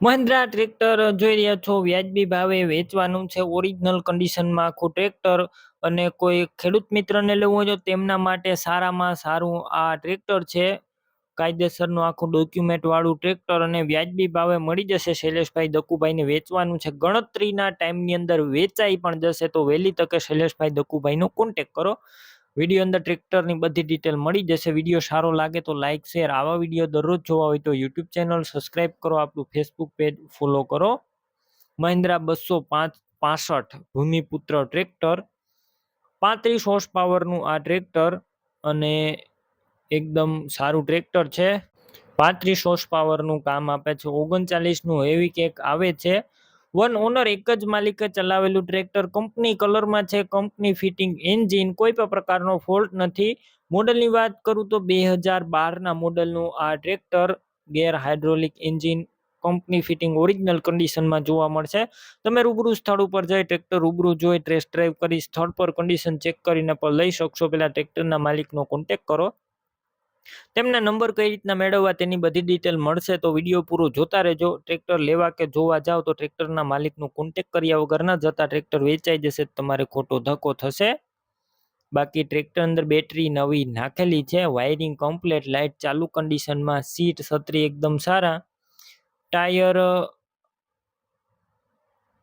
Mahindra tractor જોઈ રહ્યા છો. વ્યાજબી ભાવે વેચવાનું છે. ઓરિજિનલ કન્ડિશનમાં આખું ટ્રેક્ટર અને કોઈ ખેડૂત મિત્રને લેવું હોય તેમના માટે સારામાં સારું આ ટ્રેક્ટર છે. કાયદેસરનું આખું ડોક્યુમેન્ટ વાળું ટ્રેક્ટર અને વ્યાજબી ભાવે મળી જશે. શૈલેષભાઈ દકુભાઈને વેચવાનું છે. ગણતરીના ટાઈમની અંદર વેચાઈ પણ જશે તો વહેલી તકે શૈલેષભાઈ દકુભાઈનો કોન્ટેક કરો. વીડિયો અંદર ટ્રેક્ટરની બધી ડિટેલ મળી જશે. વીડિયો સારો લાગે તો લાઇક શેર આવા વીડિયો દરરોજ જોવા હોય તો યુટ્યુબ ચેનલ સબસ્ક્રાઇબ કરો, આપણું ફેસબુક પેજ ફોલો કરો. મહિન્દ્રા બસો પાંચ, પાસઠ ભૂમિપુત્ર ટ્રેક્ટર પાંત્રીસ હોર્સ પાવરનું આ ટ્રેક્ટર અને એકદમ સારું ટ્રેક્ટર છે. પાંત્રીસ હોર્સ પાવરનું કામ આપે છે. ઓગણચાલીસનું હેવી કેક આવે છે. વન ઓનર એક જ માલિકે ચલાવેલું ટ્રેક્ટર કંપની કલરમાં છે. કંપની ફિટિંગ એન્જિન કોઈ પણ પ્રકારનો ફોલ્ટ નથી. મોડલની વાત કરું તો બે હજાર બારના મોડલનું આ tractor gear hydraulic engine company fitting original કન્ડિશનમાં જોવા મળશે. તમે રૂબરૂ સ્થળ ઉપર જઈ ટ્રેક્ટર રૂબરૂ જોઈ ટેસ્ટ ડ્રાઈવ કરી સ્થળ પર કન્ડિશન ચેક કરીને પણ લઈ શકશો. પહેલાં ટ્રેક્ટરના માલિકનો કોન્ટેક કરો. તેમના નંબર કઈ રીતના મેળવવા તેની બધી ડિટેલ મળશે તો વીડિયો પૂરો જોતા રહેજો. ટ્રેક્ટર લેવા કે જોવા જાઓ તો ટ્રેક્ટરના માલિકનું કોન્ટેક કર્યા વગર ન જતા ટ્રેક્ટર વેચાઈ જશે તમારે ખોટો ધક્કો થશે. બાકી ટ્રેક્ટર અંદર બેટરી નવી નાખેલી છે. વાયરિંગ કમ્પ્લેટ લાઇટ ચાલુ કન્ડિશનમાં સીટ છત્રી એકદમ સારા. ટાયર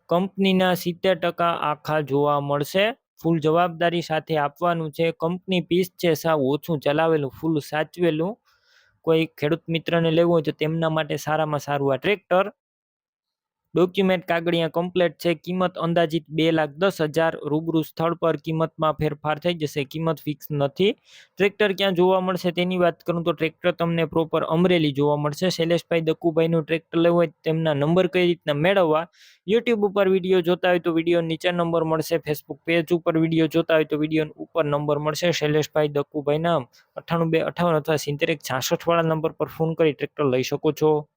કંપનીના સિત્તેર ટકા આખા જોવા મળશે. ફૂલ જવાબદારી સાથે આપવાનું છે. કંપની પીસ છે સાવ ઓછું ચલાવેલું, ફૂલ સાચવેલું. કોઈ ખેડૂત મિત્રને લેવું હોય તો તેમના માટે સારામાં સારું આ ટ્રેક્ટર ડોક્યુમેન્ટ કાગળિયા કમ્પ્લેટ છે. કિંમત અંદાજિત બે લાખ દસ હજાર, રૂબરૂ સ્થળ પર કિંમતમાં ફેરફાર થઈ જશે. કિંમત ફિક્સ નથી. ટ્રેક્ટર ક્યાં જોવા મળશે તેની વાત કરું તો ટ્રેક્ટર તમને પ્રોપર અમરેલી જોવા મળશે. શૈલેષભાઈ દક્કુભાઈનું ટ્રેક્ટર લેવું હોય તેમના નંબર કઈ રીતના મેળવવા? યુટ્યુબ ઉપર વીડિયો જોતા હોય તો વીડિયો નીચે નંબર મળશે. ફેસબુક પેજ ઉપર વીડિયો જોતા હોય તો વીડિયો ઉપર નંબર મળશે. શૈલેષભાઈ દક્કુભાઈના અઠ્ઠાણું બે અઠાવન અથવા સિત્તેર એક છાસઠવાળા નંબર પર ફોન કરી ટ્રેક્ટર લઈ શકો છો.